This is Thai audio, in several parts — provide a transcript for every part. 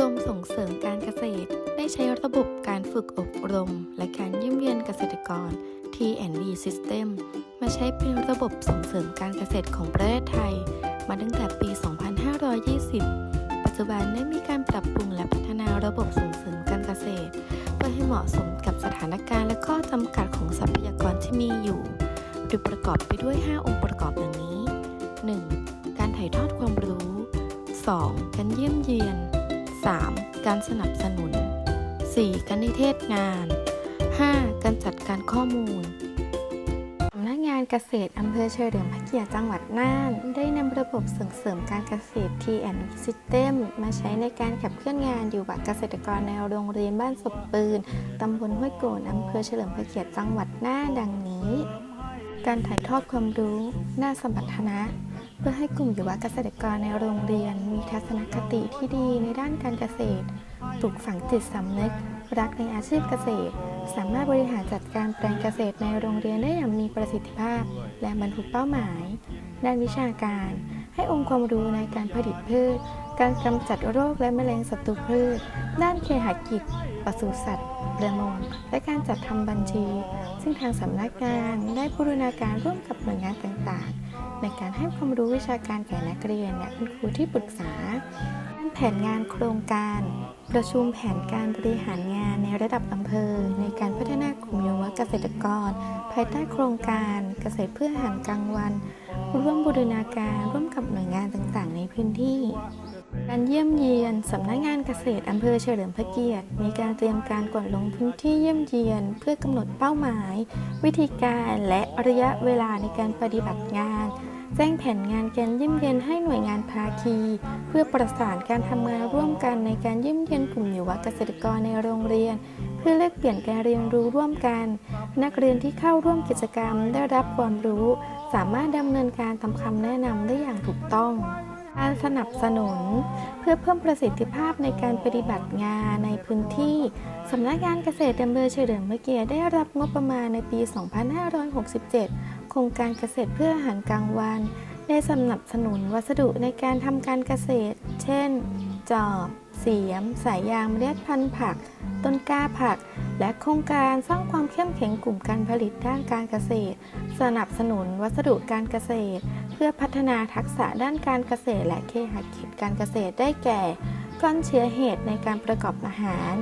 รมส่งเสริมการเกษตร ได้ใช้ระบบการฝึกอบรม และการเยี่ยมเยียนเกษตรกร T&V System มาใช้เป็นระบบส่งเสริมการเกษตรของประเทศไทย มาตั้งแต่ปี 2520 ปัจจุบันได้มีการปรับปรุงและพัฒนาระบบส่งเสริมการเกษตร เพื่อให้เหมาะสมกับสถานการณ์และข้อจำกัดของทรัพยากรที่มีอยู่ โดยประกอบไปด้วย 5 องค์ประกอบดังนี้ 1. การถ่ายทอดความรู้ 2. การเยี่ยมเยียน 3. การสนับสนุน 4. การนิเทศงาน 5. การจัดการข้อมูลสำนักงานเกษตรอำเภอเฉลิมพระเกียรติจังหวัดน่าน ได้นำระบบส่งเสริมการเกษตร T&V System มาใช้ในการขับเคลื่อนงานอยู่บัตรเกษตรกรในโรงเรียนบ้านศพปืนตำบลห้วยโกนอำเภอเฉลิมพระเกียรติจังหวัดน่านดังนี้ การถ่ายทอดความรู้หน้าสมรรถนะ เพื่อให้กลุ่มยุวเกษตรกรในโรงเรียน มีทัศนคติที่ดีในด้านการเกษตร ปลูกฝังจิตสำนึก รักในอาชีพเกษตร สามารถบริหารจัดการแปลงเกษตรในโรงเรียนได้อย่างมีประสิทธิภาพ และบรรลุเป้าหมาย ด้านวิชาการ ให้องค์ความรู้ในการผลิตพืช การกำจัดโรคและแมลงศัตรูพืช ด้านเคหกิจปศุสัตว์ประมงและการจัดทำบัญชี ซึ่งทางสำนักงานได้บูรณาการร่วมกับหน่วยงานต่างๆ ในการให้ความรู้วิชาการแก่นักเรียนและคุณครูที่ปรึกษาแผนงานโครงการ ประชุมแผนการบริหารงานในระดับอำเภอ ในการพัฒนากลุ่มยุวเกษตรกร ภายใต้โครงการเกษตรเพื่ออาหารกลางวัน ร่วมบูรณาการร่วมกับหน่วยงานต่างๆ ในพื้นที่ การเยี่ยมเยียนสำนักงานเกษตรอำเภอเฉลิมพระเกียรติ มีการเตรียมการก่อนลงพื้นที่เยี่ยมเยียน เพื่อกำหนดเป้าหมาย วิธีการและระยะเวลาในการปฏิบัติงาน แจ้งแผนงานการเยี่ยมเยียนให้หน่วยงานภาคี เพื่อประสานการทำงานร่วมกันในการเยี่ยมเยียนกลุ่มยุวเกษตรกรในโรงเรียน เพื่อแลกเปลี่ยนการเรียนรู้ร่วมกัน นักเรียนที่เข้าร่วมกิจกรรมได้รับความรู้ สามารถดำเนินการตามคำแนะนำได้อย่างถูกต้อง การสนับสนุน เพื่อเพิ่มประสิทธิภาพในการปฏิบัติงานในพื้นที่สำนักงานเกษตรอำเภอเฉลิมพระเกียรติได้รับงบประมาณในปี 2567 โครงการเกษตรเพื่ออาหารกลางวันได้สนับสนุนวัสดุในการทำการเกษตร เช่น จอบ เสียม สายยางเมล็ดพันธุ์ผัก ต้นกล้าผัก และโครงการสร้างความเข้มแข็งกลุ่มการผลิตด้านการเกษตร สนับสนุนวัสดุการเกษตร เพื่อพัฒนาทักษะด้านการเกษตร และเคหกิจการเกษตรได้แก่ก้อนเชื้อเหตุในการประกอบอาหาร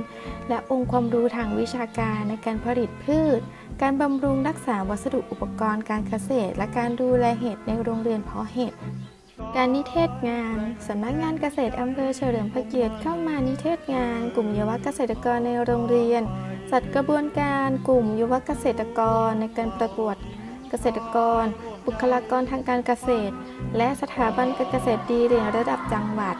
และองค์ความรู้ทางวิชาการในการผลิตพืช การบำรุงรักษาวัสดุอุปกรณ์การเกษตร และการดูแลเห็ดในโรงเรียนเพาะเห็ด การนิเทศงานสำนักงานเกษตรอำเภอเฉลิมพระเกียรติเข้ามานิเทศงาน กลุ่มเยาวเกษตรกรในโรงเรียน จัดกระบวนการกลุ่มเยาวเกษตรกรในการประกวดเกษตรกร บุคลากรทางการเกษตร และสถาบันการเกษตรดีเด่นระดับจังหวัด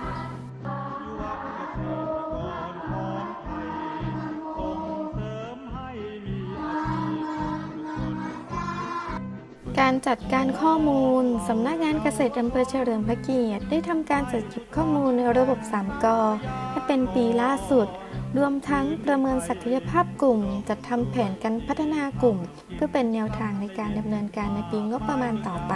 การจัดการข้อมูล สำนักงานเกษตรอำเภอเฉลิมพระเกียรติ ได้ทำการจัดเก็บข้อมูลในระบบ 3กให้เป็นปีล่าสุด รวมทั้งประเมินศักยภาพกลุ่ม จัดทำแผนการพัฒนากลุ่ม เพื่อเป็นแนวทางในการดำเนินการในปีงบประมาณต่อไป